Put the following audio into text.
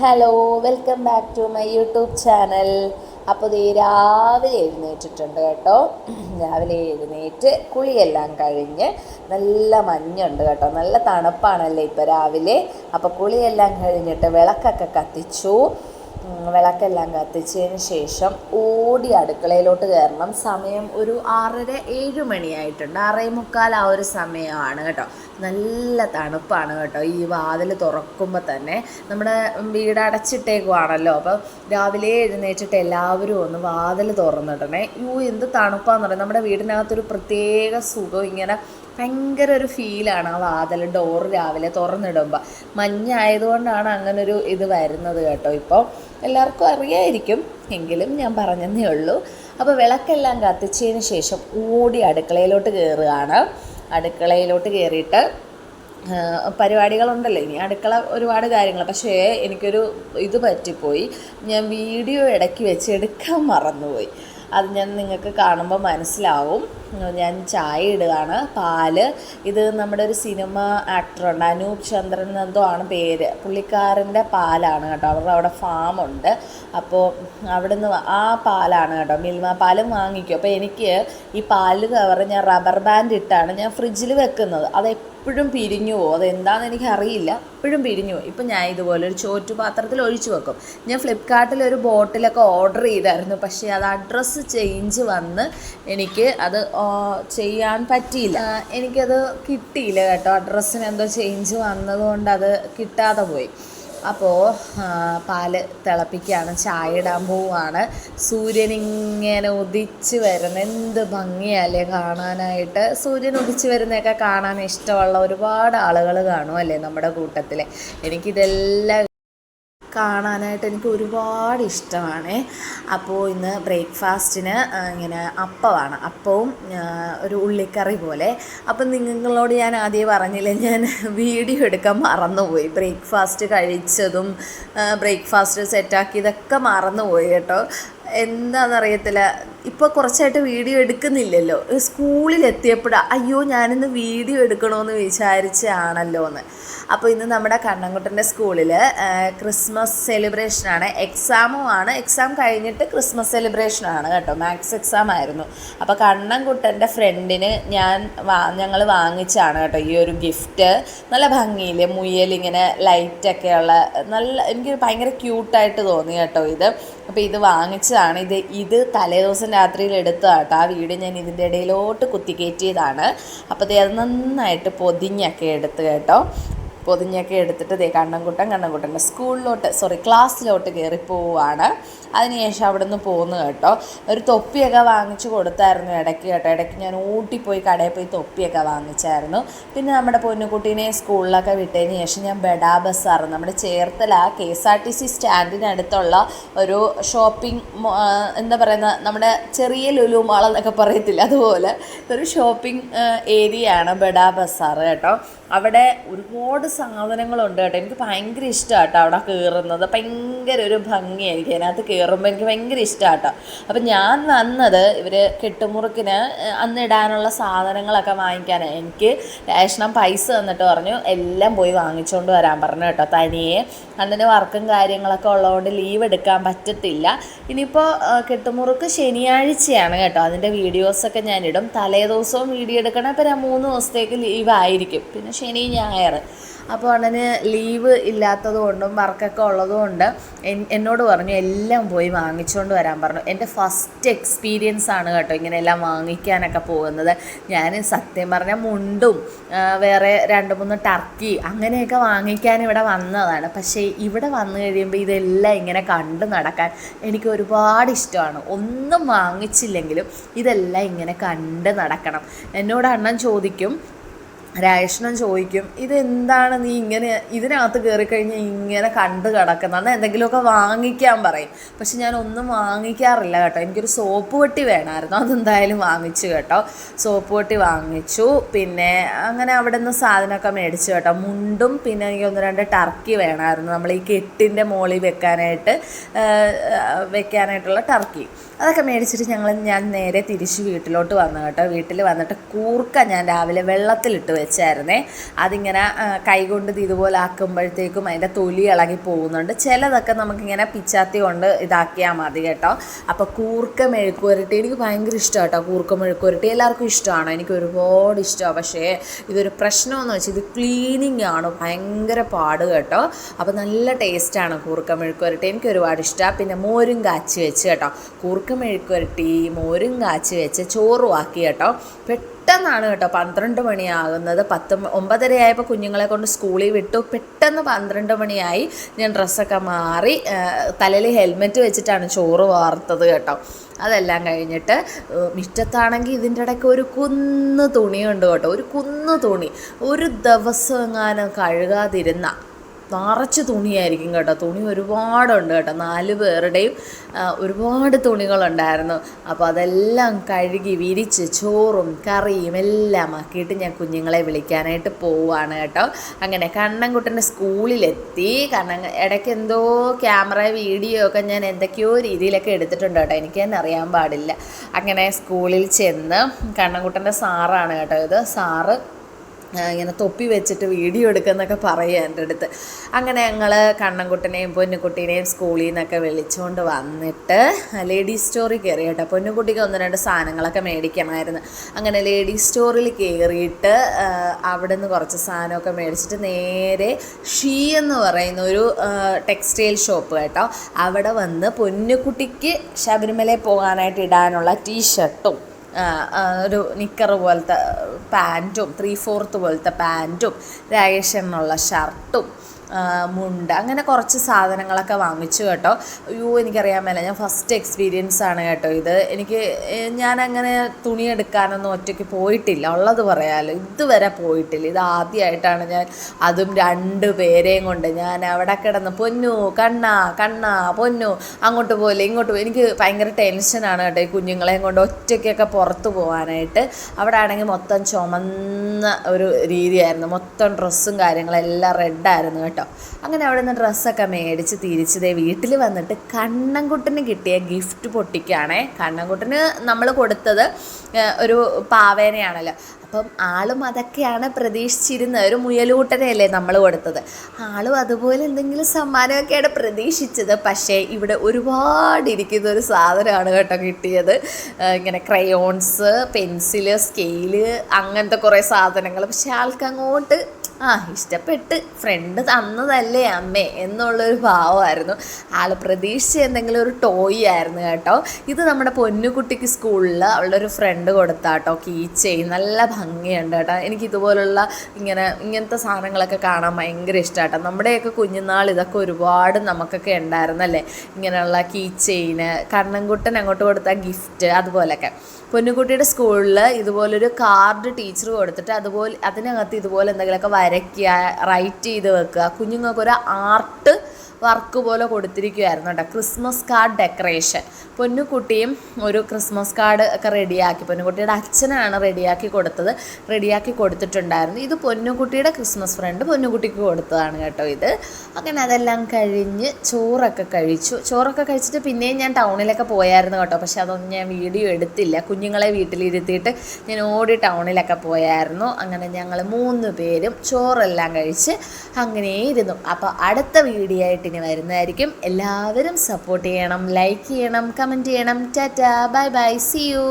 Hello welcome back to my YouTube channel അപ്പോൾ ഇത് രാവിലെ എഴുന്നേറ്റിട്ടുണ്ട് കേട്ടോ. രാവിലെ എഴുന്നേറ്റ് കുളിയെല്ലാം കഴിഞ്ഞ് നല്ല മഞ്ഞുണ്ട് കേട്ടോ. നല്ല തണുപ്പാണല്ലേ ഇപ്പോൾ രാവിലെ. അപ്പോൾ കുളിയെല്ലാം കഴിഞ്ഞിട്ട് വിളക്കൊക്കെ കത്തിച്ചു. വിളക്കെല്ലാം കത്തിച്ചതിന് ശേഷം ഓടി അടുക്കളയിലോട്ട് കയറണം. സമയം ഒരു ആറര ഏഴ് മണിയായിട്ടുണ്ട്. ആറേ മുക്കാൽ ആ ഒരു സമയമാണ് കേട്ടോ. നല്ല തണുപ്പാണ് കേട്ടോ. ഈ വാതിൽ തുറക്കുമ്പോൾ തന്നെ നമ്മുടെ വീട് അടച്ചിട്ടേക്കുവാണല്ലോ. അപ്പോൾ രാവിലെ എഴുന്നേറ്റിട്ട് എല്ലാവരും ഒന്ന് വാതിൽ തുറന്നിടണേ. യൂ എന്ത് തണുപ്പാന്ന് പറയുന്നത് നമ്മുടെ വീടിനകത്തൊരു പ്രത്യേക സുഖം. ഇങ്ങനെ ഭയങ്കര ഒരു ഫീലാണ് ആ വാതിൽ ഡോർ രാവിലെ തുറന്നിടുമ്പോൾ മഞ്ഞായതുകൊണ്ടാണ് അങ്ങനൊരു ഇത് വരുന്നത് കേട്ടോ ഇപ്പോൾ എല്ലാവർക്കും അറിയായിരിക്കും. എങ്കിലും ഞാൻ പറഞ്ഞതേ ഉള്ളൂ. അപ്പോൾ വിളക്കെല്ലാം കത്തിച്ചതിന് ശേഷം ഓടി അടുക്കളയിലോട്ട് കയറുകയാണ് അടുക്കളയിലോട്ട് കയറിയിട്ട് പരിപാടികളുണ്ടല്ലോ. ഇനി അടുക്കള ഒരുപാട് കാര്യങ്ങൾ. പക്ഷേ എനിക്കൊരു ഇത് പറ്റിപ്പോയി. ഞാൻ വീഡിയോ ഇടയ്ക്ക് വെച്ച് എടുക്കാൻ മറന്നുപോയി. അത് ഞാൻ നിങ്ങൾക്ക് കാണുമ്പോൾ മനസ്സിലാവും. ഞാൻ ചായ ഇടുകയാണ്. പാൽ. ഇത് നമ്മുടെ ഒരു സിനിമ ആക്ടറുണ്ട്. അനൂപ് ചന്ദ്രൻ എന്തോ ആണ് പേര്. പുള്ളിക്കാരന്റെ പാലാണ് കേട്ടോ. അവരുടെ അവിടെ ഫാമുണ്ട് അപ്പോൾ അവിടുന്ന് ആ പാലാണ് കേട്ടോ. മിൽമ പാലും വാങ്ങിക്കും. അപ്പോൾ എനിക്ക് ഈ പാൽ കവർ ഞാൻ റബ്ബർ ബാൻഡ് ഇട്ടാണ് ഞാൻ ഫ്രിഡ്ജിൽ വെക്കുന്നത്. അത് എപ്പോഴും പിരിഞ്ഞു പോകും. അതെന്താണെന്ന് എനിക്കറിയില്ല എപ്പോഴും പിരിഞ്ഞു പോകും. ഇപ്പം ഞാൻ ഇതുപോലെ ഒരു ചോറ്റുപാത്രത്തിൽ ഒഴിച്ചു വെക്കും. ഞാൻ ഫ്ലിപ്കാർട്ടിൽ ഒരു ബോട്ടിലൊക്കെ ഓർഡർ ചെയ്തായിരുന്നു. പക്ഷേ അത് അഡ്രസ്സ് ചേഞ്ച് വന്ന് എനിക്ക് അത് ചെയ്യാൻ പറ്റിയില്ല. എനിക്കത് കിട്ടിയില്ല കേട്ടോ. അഡ്രസ്സിന് എന്തോ ചേഞ്ച് വന്നതുകൊണ്ട് അത് കിട്ടാതെ പോയി. അപ്പോൾ പാൽ തിളപ്പിക്കുകയാണ്. ചായ ഇടാൻ പോവുകയാണ്. സൂര്യൻ ഇങ്ങനെ ഉദിച്ച് വരുന്ന എന്ത് ഭംഗിയല്ലേ കാണാനായിട്ട്. സൂര്യൻ ഉദിച്ച് വരുന്നതൊക്കെ കാണാൻ ഇഷ്ടമുള്ള ഒരുപാട് ആളുകൾ കാണും അല്ലേ നമ്മുടെ കൂട്ടത്തിൽ എനിക്കിതെല്ലാം കാണാനായിട്ട് എനിക്ക് ഒരുപാട് ഇഷ്ടമാണ്. അപ്പോൾ ഇന്ന് ബ്രേക്ക്ഫാസ്റ്റിന് ഇങ്ങനെ അപ്പമാണ്. അപ്പവും ഒരു ഉള്ളിക്കറി പോലെ. അപ്പം നിങ്ങളോട് ഞാൻ ആദ്യം പറഞ്ഞില്ല ഞാൻ വീഡിയോ എടുക്കാൻ മറന്നുപോയി. ബ്രേക്ക്ഫാസ്റ്റ് കഴിച്ചതും ബ്രേക്ക്ഫാസ്റ്റ് സെറ്റാക്കിയതൊക്കെ മറന്നുപോയി കേട്ടോ. എന്താണെന്നറിയത്തില്ല ഇപ്പോൾ കുറച്ചായിട്ട് വീഡിയോ എടുക്കുന്നില്ലല്ലോ. സ്കൂളിൽ എത്തിയപ്പോഴാണ് അയ്യോ ഞാനിന്ന് വീഡിയോ എടുക്കണമെന്ന് വിചാരിച്ചാണല്ലോ എന്ന് അപ്പോൾ ഇന്ന് നമ്മുടെ കണ്ണൻകുട്ടന്റെ സ്കൂളിൽ ക്രിസ്മസ് സെലിബ്രേഷനാണ്. എക്സാമും ആണ്. എക്സാം കഴിഞ്ഞിട്ട് ക്രിസ്മസ് സെലിബ്രേഷനാണ് കേട്ടോ. മാത്സ് എക്സാം ആയിരുന്നു. അപ്പോൾ കണ്ണൻകുട്ടന്റെ ഫ്രണ്ടിന് ഞാൻ ഞങ്ങൾ വാങ്ങിച്ചാണ് കേട്ടോ ഈ ഒരു ഗിഫ്റ്റ്. നല്ല ഭംഗിയിൽ മുയലിങ്ങനെ ലൈറ്റൊക്കെയുള്ള നല്ല എനിക്ക് ഭയങ്കര ക്യൂട്ടായിട്ട് തോന്നി കേട്ടോ ഇത്. അപ്പോൾ ഇത് വാങ്ങിച്ചതാണ്. ഇത് ഇത് തലേദിവസം രാത്രിയിൽ എടുത്തതാണ് കേട്ടോ. ആ വീഡിയോ ഞാൻ ഇതിന്റെ ഇടയിലോട്ട് കുത്തി കുത്തിക്കയറ്റിയതാണ് അപ്പോൾ അത് നന്നായിട്ട് പൊതിഞ്ഞൊക്കെ എടുത്ത് കേട്ടോ. പൊതിഞ്ഞൊക്കെ എടുത്തിട്ട് ദേ കണ്ണൻകുട്ടൻ കണ്ണൻകുട്ടന്റെ സ്കൂളിലോട്ട് സോറി ക്ലാസ്സിലോട്ട് കയറി പോവുകയാണ് അതിനുശേഷം അവിടെ നിന്ന് പോന്നു കേട്ടോ. ഒരു തൊപ്പിയൊക്കെ വാങ്ങിച്ചു കൊടുത്തായിരുന്നു ഇടയ്ക്ക് കേട്ടോ. ഇടയ്ക്ക് ഞാൻ ഊട്ടിപ്പോയി കടയിൽ പോയി തൊപ്പിയൊക്കെ വാങ്ങിച്ചായിരുന്നു. പിന്നെ നമ്മുടെ പൊന്നുകുട്ടീനെ സ്കൂളിലൊക്കെ വിട്ടതിന് ശേഷം ഞാൻ ബെഡാ ബസാർ നമ്മുടെ Cherthala K S R T C സ്റ്റാൻഡിനടുത്തുള്ള ഒരു ഷോപ്പിംഗ് എന്താ പറയുന്ന നമ്മുടെ ചെറിയ ലുലു മാൾ എന്നൊക്കെ പറയത്തില്ല അതുപോലെ. ഒരു ഷോപ്പിംഗ് ഏരിയ ആണ് ബെഡാ ബസാർ കേട്ടോ. അവിടെ ഒരുപാട് സാധനങ്ങളുണ്ട് കേട്ടോ. എനിക്ക് ഭയങ്കര ഇഷ്ടമാണ് കേട്ടോ അവിടെ കയറുന്നത്. ഭയങ്കര ഒരു ഭംഗിയായിരിക്കും. അതിനകത്ത് കയറുമ്പോൾ എനിക്ക് ഭയങ്കര ഇഷ്ടമാണ് കേട്ടോ അപ്പം ഞാൻ വന്നത് ഇവർ കെട്ടുമുറുക്കിന് അന്ന് ഇടാനുള്ള സാധനങ്ങളൊക്കെ വാങ്ങിക്കാനാണ് എനിക്ക് രേഷണം പൈസ തന്നിട്ട് പറഞ്ഞു എല്ലാം പോയി വാങ്ങിച്ചുകൊണ്ട് വരാൻ പറഞ്ഞു കേട്ടോ തനിയെ. അന്നിന് വർക്കും കാര്യങ്ങളൊക്കെ ഉള്ളതുകൊണ്ട് ലീവ് എടുക്കാൻ പറ്റത്തില്ല. ഇനിയിപ്പോൾ കെട്ടുമുറുക്ക് ശനിയാഴ്ചയാണ് കേട്ടോ. അതിന്റെ വീഡിയോസൊക്കെ ഞാനിടും തലേ ദിവസവും വീഡിയോ എടുക്കണം. അപ്പോൾ ഞാൻ മൂന്ന് ദിവസത്തേക്ക് ലീവായിരിക്കും പിന്നെ ശനി ഞായർ അപ്പോൾ അണ്ണന് ലീവ് ഇല്ലാത്തത് കൊണ്ടും വർക്കൊക്കെ ഉള്ളതുകൊണ്ട് എന്നോട് പറഞ്ഞു എല്ലാം പോയി വാങ്ങിച്ചുകൊണ്ട് വരാൻ പറഞ്ഞു. എന്റെ ഫസ്റ്റ് എക്സ്പീരിയൻസ് ആണ് കേട്ടോ ഇങ്ങനെ എല്ലാം വാങ്ങിക്കാനൊക്കെ പോകുന്നത്. ഞാൻ സത്യം പറഞ്ഞാൽ മുണ്ടും വേറെ രണ്ട് മൂന്ന് ടർക്കി അങ്ങനെയൊക്കെ വാങ്ങിക്കാൻ ഇവിടെ വന്നതാണ്. പക്ഷേ ഇവിടെ വന്നു കഴിയുമ്പോൾ ഇതെല്ലാം ഇങ്ങനെ കണ്ടു നടക്കാൻ എനിക്ക് ഒരുപാട് ഇഷ്ടമാണ്. ഒന്നും വാങ്ങിച്ചില്ലെങ്കിലും ഇതെല്ലാം ഇങ്ങനെ കണ്ട് നടക്കണം. എന്നോട് അണ്ണൻ ചോദിക്കും രാജേഷനും ചോദിക്കും ഇതെന്താണ് നീ ഇങ്ങനെ ഇതിനകത്ത് കയറിക്കഴിഞ്ഞാൽ ഇങ്ങനെ കണ്ട് കിടക്കുന്നതാണ് എന്തെങ്കിലുമൊക്കെ വാങ്ങിക്കാൻ പറയും. പക്ഷെ ഞാൻ ഒന്നും വാങ്ങിക്കാറില്ല കേട്ടോ. എനിക്കൊരു സോപ്പ് പെട്ടി വേണമായിരുന്നു അതെന്തായാലും വാങ്ങിച്ചു കേട്ടോ. സോപ്പ് പെട്ടി വാങ്ങിച്ചു. പിന്നെ അങ്ങനെ അവിടെ നിന്ന് സാധനമൊക്കെ മേടിച്ചു കേട്ടോ. മുണ്ടും പിന്നെ എനിക്ക് ഒന്ന് രണ്ട് ടർക്കി വേണമായിരുന്നു നമ്മൾ ഈ കെട്ടിന്റെ മുകളിൽ വെക്കാനായിട്ട് വെക്കാനായിട്ടുള്ള ടർക്കി. അതൊക്കെ മേടിച്ചിട്ട് ഞങ്ങൾ ഞാൻ നേരെ തിരിച്ച് വീട്ടിലോട്ട് വന്നു കേട്ടോ. വീട്ടിൽ വന്നിട്ട് കൂർക്ക ഞാൻ രാവിലെ വെള്ളത്തിലിട്ട് വെച്ചു. വെച്ചായിരുന്നേ. അതിങ്ങനെ കൈകൊണ്ട് ഇത് ഇതുപോലെ ആക്കുമ്പോഴത്തേക്കും അതിന്റെ തൊലി ഇളകി പോകുന്നുണ്ട്. ചിലതൊക്കെ നമുക്കിങ്ങനെ പിച്ചാത്തി കൊണ്ട് ഇതാക്കിയാൽ മതി കേട്ടോ. അപ്പോൾ കൂർക്ക മെഴുക്കുരട്ടി എനിക്ക് ഭയങ്കര ഇഷ്ടമാണ് കേട്ടോ കൂർക്ക മെഴുക്കുരട്ടി എല്ലാവർക്കും ഇഷ്ടമാണ്. എനിക്ക് ഒരുപാട് ഇഷ്ടമാണ്. പക്ഷേ ഇതൊരു പ്രശ്നമെന്ന് വെച്ചാൽ ഇത് ക്ലീനിങ് ആണ് ഭയങ്കര പാട് കേട്ടോ. അപ്പോൾ നല്ല ടേസ്റ്റാണ് കൂർക്ക മെഴുക്കുരട്ടി എനിക്ക് ഒരുപാട് ഇഷ്ടമാണ്. പിന്നെ മോരും കാച്ചി വെച്ച് കേട്ടോ. കൂർക്ക മെഴുക്കുരട്ടി മോരും കാച്ചി വെച്ച് ചോറും ആക്കി കേട്ടോ പെട്ടെന്നാണ് കേട്ടോ. പന്ത്രണ്ട് മണിയാകുന്നത്. പത്ത് ഒമ്പതര ആയപ്പോൾ കുഞ്ഞുങ്ങളെ കൊണ്ട് സ്കൂളിൽ വിട്ടു. പെട്ടെന്ന് പന്ത്രണ്ട് മണിയായി. ഞാൻ ഡ്രസ്സൊക്കെ മാറി തലയിൽ ഹെൽമെറ്റ് വെച്ചിട്ടാണ് ചോറ് വാർത്തത് കേട്ടോ. അതെല്ലാം കഴിഞ്ഞിട്ട് മുറ്റത്താണെങ്കിൽ ഇതിന്റെ ഇടയ്ക്ക് ഒരു കുന്ന് തുണിയുണ്ട് കേട്ടോ. ഒരു കുന്ന് തുണി. ഒരു ദിവസം എങ്ങാനും കഴുകാതിരുന്ന നിറച്ച് തുണിയായിരിക്കും കേട്ടോ. തുണി ഒരുപാടുണ്ട് കേട്ടോ. നാല് പേരുടെയും ഒരുപാട് തുണികളുണ്ടായിരുന്നു. അപ്പോൾ അതെല്ലാം കഴുകി വിരിച്ച് ചോറും കറിയും എല്ലാം ആക്കിയിട്ട് ഞാൻ കുഞ്ഞുങ്ങളെ വിളിക്കാനായിട്ട് പോവുകയാണ് കേട്ടോ. അങ്ങനെ കണ്ണൻകുട്ടന്റെ സ്കൂളിലെത്തി. കണ്ണൻ ഇടയ്ക്ക് എന്തോ ക്യാമറ വീഡിയോ ഒക്കെ ഞാൻ എന്തൊക്കെയോ രീതിയിലൊക്കെ എടുത്തിട്ടുണ്ട് കേട്ടോ. എനിക്ക് അറിയാൻ പാടില്ല. അങ്ങനെ സ്കൂളിൽ ചെന്ന് കണ്ണൻകുട്ടന്റെ സാറാണ് കേട്ടോ ഇത്. സാറ് ഇങ്ങനെ തൊപ്പി വെച്ചിട്ട് വീഡിയോ എടുക്കുന്നൊക്കെ പറയുക എന്റെ അടുത്ത്. അങ്ങനെ ഞങ്ങൾ കണ്ണൻകുട്ടനെയും പൊന്നുകുട്ടീനെയും സ്കൂളിൽ നിന്നൊക്കെ വിളിച്ചുകൊണ്ട് വന്നിട്ട് ലേഡീസ് സ്റ്റോറിൽ കയറി കേട്ടോ. പൊന്നുകുട്ടിക്ക് ഒന്ന് രണ്ട് സാധനങ്ങളൊക്കെ മേടിക്കണമായിരുന്നു. അങ്ങനെ ലേഡീസ് സ്റ്റോറിൽ കയറിയിട്ട് അവിടെ നിന്ന് കുറച്ച് സാധനമൊക്കെ മേടിച്ചിട്ട് നേരെ ഷീ എന്ന് പറയുന്ന ഒരു ടെക്സ്റ്റൈൽ ഷോപ്പ് കേട്ടോ. അവിടെ വന്ന് പൊന്നുകുട്ടിക്ക് ശബരിമലയിൽ പോകാനായിട്ട് ഇടാനുള്ള ടീഷർട്ടും ആ, ആ, ഒരു നിക്കർ പോലത്തെ പാന്റും ത്രീ ഫോർത്ത് പോലത്തെ പാന്റും എന്നുള്ള ഷർട്ടും മുണ്ട് അങ്ങനെ കുറച്ച് സാധനങ്ങളൊക്കെ വാങ്ങിച്ചു കേട്ടോ. അയ്യോ എനിക്കറിയാൻ മേല. ഞാൻ ഫസ്റ്റ് എക്സ്പീരിയൻസ് ആണ് കേട്ടോ ഇത്. എനിക്ക് ഞാൻ അങ്ങനെ തുണി എടുക്കാനൊന്നും ഒറ്റയ്ക്ക് പോയിട്ടില്ല. ഉള്ളത് പറയാമല്ലോ ഇതുവരെ പോയിട്ടില്ല. ഇത് ആദ്യമായിട്ടാണ് ഞാൻ അതും രണ്ട് പേരെയും കൊണ്ട് ഞാൻ അവിടെ കിടന്ന് പൊന്നു കണ്ണ കണ്ണ പൊന്നു അങ്ങോട്ട് പോലെ ഇങ്ങോട്ട് പോയി എനിക്ക് ഭയങ്കര ടെൻഷനാണ് കേട്ടോ ഈ കുഞ്ഞുങ്ങളെയും കൊണ്ട് ഒറ്റയ്ക്കൊക്കെ പുറത്ത് പോകാനായിട്ട്. അവിടെ ആണെങ്കിൽ മൊത്തം ചുമന്ന ഒരു രീതിയായിരുന്നു. മൊത്തം ഡ്രസ്സും കാര്യങ്ങളെല്ലാം റെഡായിരുന്നു കേട്ടോ. അങ്ങനെ അവിടെ നിന്ന് ഡ്രസ്സൊക്കെ മേടിച്ച് തിരിച്ചതേ വീട്ടിൽ വന്നിട്ട് കണ്ണൻകുട്ടന് കിട്ടിയ ഗിഫ്റ്റ് പൊട്ടിക്കുകയാണേ. കണ്ണൻകുട്ടന് നമ്മൾ കൊടുത്തത് ഒരു പാവേനയാണല്ലോ. അപ്പം ആളും അതൊക്കെയാണ് പ്രതീക്ഷിച്ചിരുന്നത്. ഒരു മുയലൂട്ടനെയല്ലേ നമ്മൾ കൊടുത്തത്. ആളും അതുപോലെ എന്തെങ്കിലും സമ്മാനമൊക്കെയാണ് പ്രതീക്ഷിച്ചത്. പക്ഷേ ഇവിടെ ഒരുപാട് ഇരിക്കുന്ന ഒരു സാധനമാണ് കേട്ടോ കിട്ടിയത്. ഇങ്ങനെ ക്രയോൺസ് പെൻസിൽ സ്കെയിൽ അങ്ങനത്തെ കുറേ സാധനങ്ങൾ. പക്ഷേ ആൾക്ക് അങ്ങോട്ട് ആ ഇഷ്ടപ്പെട്ട് ഫ്രണ്ട് തന്നതല്ലേ അമ്മേ എന്നുള്ളൊരു ഭാവമായിരുന്നു. ആൾ പ്രതീക്ഷിച്ച എന്തെങ്കിലും ഒരു ടോയ് ആയിരുന്നു കേട്ടോ. ഇത് നമ്മുടെ പൊന്നുകുട്ടിക്ക് സ്കൂളിൽ അവളുടെ ഒരു ഫ്രണ്ട് കൊടുത്താട്ടോ കീ ചെയിൻ നല്ല ഭംഗിയുണ്ട് കേട്ടോ. എനിക്ക് ഇതുപോലുള്ള ഇങ്ങനെ ഇങ്ങനത്തെ സാധനങ്ങളൊക്കെ കാണാൻ ഭയങ്കര ഇഷ്ടമാട്ടോ നമ്മുടെയൊക്കെ കുഞ്ഞുനാൾ ഇതൊക്കെ ഒരുപാട് നമുക്കൊക്കെ ഉണ്ടായിരുന്നല്ലേ? ഇങ്ങനെയുള്ള കീ കണ്ണൻകുട്ടൻ അങ്ങോട്ട് കൊടുത്ത ഗിഫ്റ്റ് അതുപോലൊക്കെ. പൊന്നുകുട്ടിയുടെ സ്കൂളിൽ ഇതുപോലൊരു കാർഡ് ടീച്ചർ കൊടുത്തിട്ട് അതുപോലെ അതിനകത്ത് ഇതുപോലെ എന്തെങ്കിലുമൊക്കെ വരയ്ക്കുക റൈറ്റ് ചെയ്ത് വെക്കുക. കുഞ്ഞുങ്ങൾക്ക് ഒരു ആർട്ട് വർക്ക് പോലെ കൊടുത്തിരിക്കുമായിരുന്നു കേട്ടോ ക്രിസ്മസ് കാർഡ് ഡെക്കറേഷൻ പൊന്നുകുട്ടിയും ഒരു ക്രിസ്മസ് കാർഡ് ഒക്കെ റെഡിയാക്കി പൊന്നുകുട്ടിയുടെ അച്ഛനാണ് റെഡിയാക്കി കൊടുത്തത്. റെഡിയാക്കി കൊടുത്തിട്ടുണ്ടായിരുന്നു. ഇത് പൊന്നുകുട്ടിയുടെ ക്രിസ്മസ് ഫ്രണ്ട് പൊന്നുകുട്ടിക്ക് കൊടുത്തതാണ് കേട്ടോ ഇത്. അങ്ങനെ അതെല്ലാം കഴിഞ്ഞ് ചോറൊക്കെ കഴിച്ചു. ചോറൊക്കെ കഴിച്ചിട്ട് പിന്നെയും ഞാൻ ടൗണിലൊക്കെ പോയായിരുന്നു കേട്ടോ. പക്ഷെ അതൊന്നും ഞാൻ വീഡിയോ എടുത്തില്ല. കുഞ്ഞുങ്ങളെ വീട്ടിലിരുത്തിയിട്ട് ഞാൻ ഓടി ടൗണിലൊക്കെ പോയായിരുന്നു. അങ്ങനെ ഞങ്ങൾ മൂന്ന് പേരും ചോറെല്ലാം കഴിച്ച് അങ്ങനെ ഇരുന്നു അപ്പോൾ അടുത്ത വീഡിയോ ആയിട്ട് ഇനി വരുന്നതായിരിക്കും. എല്ലാവരും സപ്പോർട്ട് ചെയ്യണം ലൈക്ക് ചെയ്യണം കമന്റ് ചെയ്യണം. Tata bye bye see you